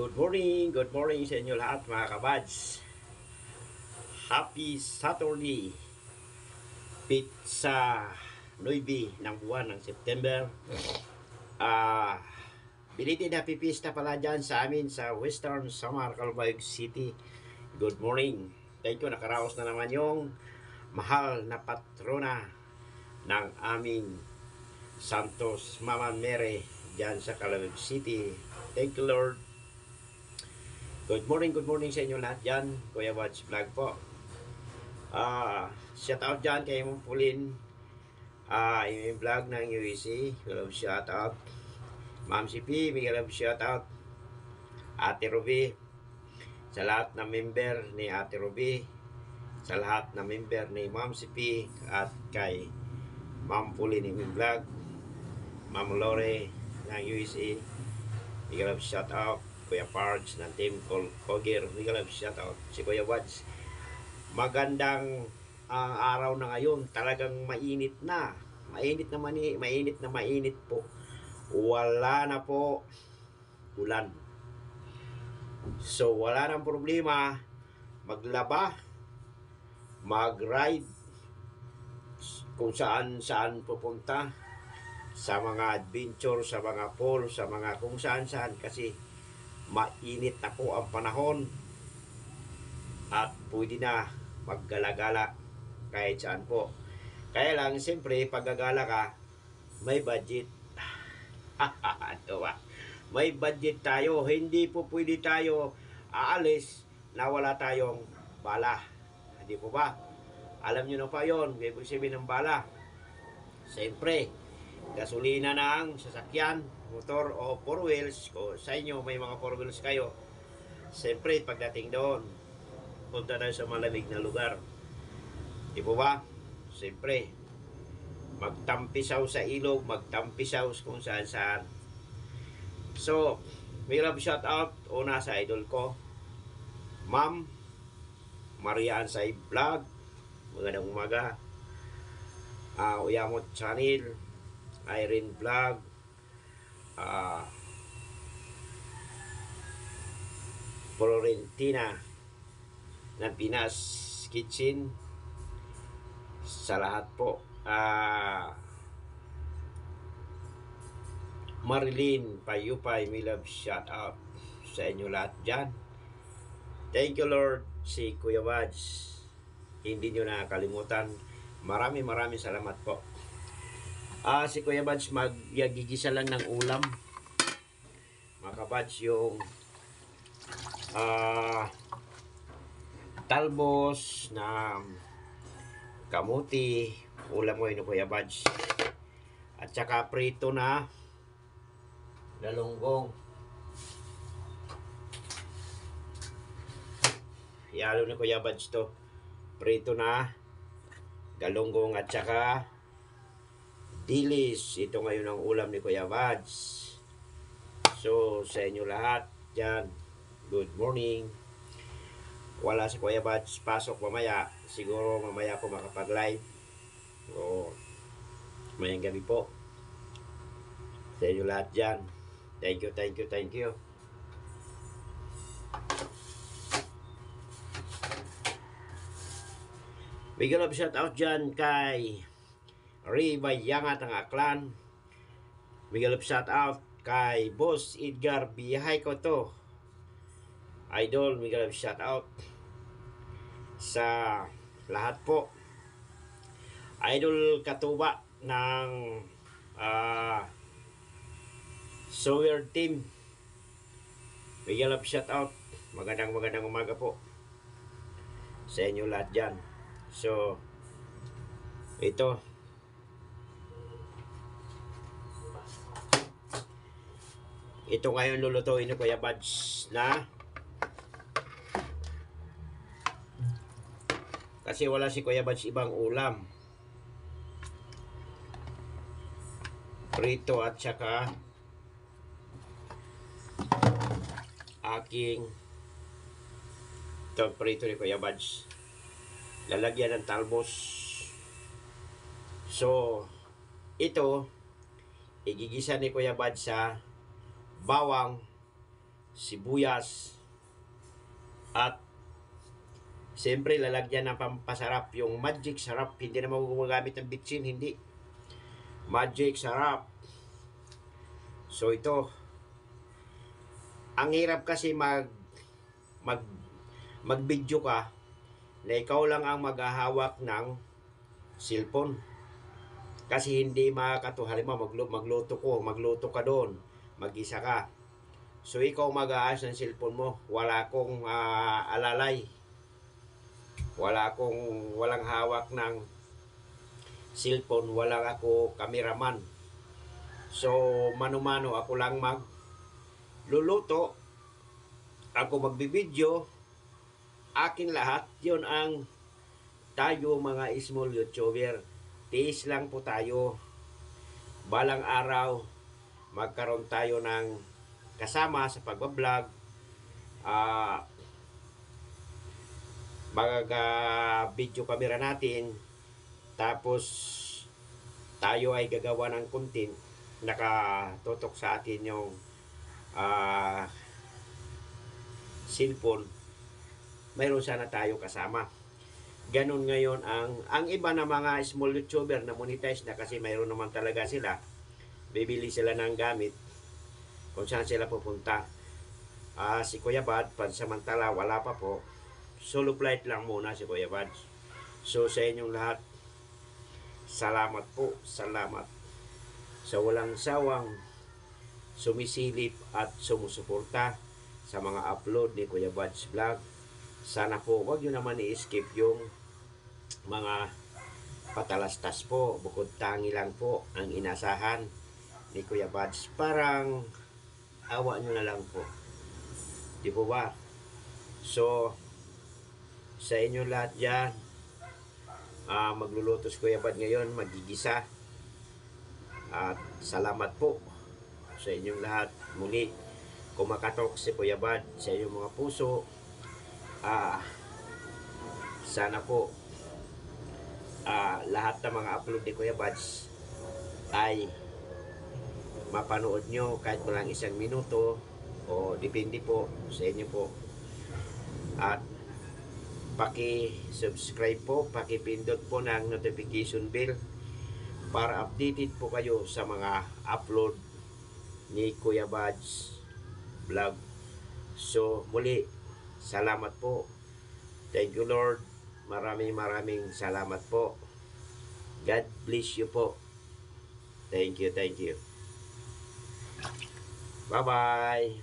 Good morning, good morning sa inyo lahat mga kabads. Happy Saturday. Pizza 9 ng buwan ng September. Ah, belated happy pista pala dyan sa amin sa Western Samar, Calbayog City. Good morning. Thank you, nakaraos na naman yung mahal na patrona ng aming Santos Mama Mary dyan sa Calbayog City. Thank you, Lord. Good morning, good morning sa inyo lahat dyan. Kuya Watch Vlog po. Ah, shout out dyan kay Mong Pulin. Ah, yung vlog ng UEC. Love shout out. Ma'am si P, may love shout out. Ate Ruby. Sa lahat ng member ni Ate Ruby. Sa lahat ng member ni Ma'am si P at kay Ma'am Pulin yung vlog. Ma'am Lore ng UEC. May love shout out. Kuya Pards ng Team Col Kogir. Love shout out. Si Kuya Wads. Magandang ang araw na ngayon. Talagang mainit na. Mainit na mani, mainit na mainit po. Wala na po ulan. So wala nang problema. Maglaba. Mag-ride. Kung saan saan pupunta. Sa mga adventure, sa mga pool, sa mga kung saan saan. Kasi mainit na po ang panahon at pwede na maggala-gala kahit saan po. Kaya lang, siyempre, paggagala ka, may budget. ano ba? May budget tayo. Hindi po pwede tayo aalis na wala tayong bala. Hindi po ba? Alam nyo na pa yon Ibig sabihin ng bala. Siyempre, gasolina ng sasakyan, motor o four wheels. Kung sa inyo may mga four wheels kayo, siyempre pagdating doon, punta tayo sa malamig na lugar. Di ba? Siyempre, magtampisaw sa ilog, magtampisaw kung saan saan. So, may love shout out una sa idol ko, Ma'am Maria Ansay Vlog. Magandang umaga. Ah, Uyamot Channel, Irene Vlog, ah, Florentina ng Pinas Kitchen. Sa lahat po. Ah Marilyn Payupay may love shout out sa inyo lahat dyan. Thank you Lord. Si Kuya Wads hindi nyo nakakalimutan. Marami marami salamat po Ah, si Kuya Bads magyagigisa lang ng ulam. Mga yung ah talbos na kamuti, ulam mo yun Kuya Bads. At saka prito na galunggong. Yalo ni Kuya Bads to. Prito na galunggong at saka dilis. Ito ngayon ang ulam ni Kuya Vads. So, sa inyo lahat, dyan, good morning. Wala si Kuya Vads, pasok mamaya. Siguro mamaya ako makapag-live. O, mayang gabi po. Sa inyo lahat dyan. Thank you, thank you, thank you. Big love shout out dyan kay Ray Bayangat ang aklan. Big love shout out kay Boss Edgar Biyahay ko to. Idol, big love shout out sa lahat po. Idol Katuba ng ah Sawyer Team. Big love shout out. Magandang magandang umaga po sa inyo lahat dyan. So, ito, Ito ngayon lulutuin ni Kuya Bads na kasi wala si Kuya Bads ibang ulam. Prito at saka aking ito prito ni Kuya Bads. Lalagyan ng talbos. So, ito igigisa ni Kuya Bads sa bawang sibuyas, at siyempre lalagyan ng pampasarap yung magic sarap. Hindi na gumagamit ng bitsin, hindi. Magic sarap. So ito, ang hirap kasi mag mag mag-video ka na ikaw lang ang maghahawak ng cellphone. Kasi hindi makakatu. Halimbawa, magluto, magluto ko, magluto ka doon, mag-isa ka. So, ikaw mag-aayos ng cellphone mo. Wala akong ah, alalay. Wala akong, walang hawak ng cellphone. Walang ako cameraman. So, mano-mano, ako lang mag luluto. Ako magbibideo. Akin lahat. Yun ang tayo mga small YouTuber. Tiis lang po tayo. Balang araw, magkaroon tayo ng kasama sa pagbablog. Ah, mag-video camera natin. Tapos, tayo ay gagawa ng content. Nakatutok sa atin yung ah, cellphone. Mayroon sana tayo kasama. Ganon ngayon ang ang iba na mga small YouTuber na monetize na kasi mayroon naman talaga sila. Bibili sila ng gamit kung saan sila pupunta. Ah, si Kuya Bad, pansamantala wala pa po. Solo flight lang muna si Kuya Bad. So sa inyong lahat, salamat po, salamat sa walang sawang sumisilip at sumusuporta sa mga upload ni Kuya Bad's Vlog. Sana po, wag nyo naman i-skip yung mga patalastas po. Bukod tangi lang po ang inasahan ni Kuya Bad's. Parang awa nyo na lang po. Di po ba? So, sa inyo lahat dyan, ah magluluto si Kuya Bad ngayon, magigisa. At salamat po sa inyong lahat. Muli, kumakatok si Kuya Bad sa inyong mga puso. Ah, sana po ah, lahat ng mga upload ni Kuya Bads ay mapanood nyo kahit walang isang minuto o depende po sa inyo po. At paki-subscribe po, paki-pindot po ng notification bell para updated po kayo sa mga upload ni Kuya Bads vlog. So, muli, salamat po. Thank you, Lord. Maraming maraming salamat po. God bless you po. Thank you, thank you. Bye bye.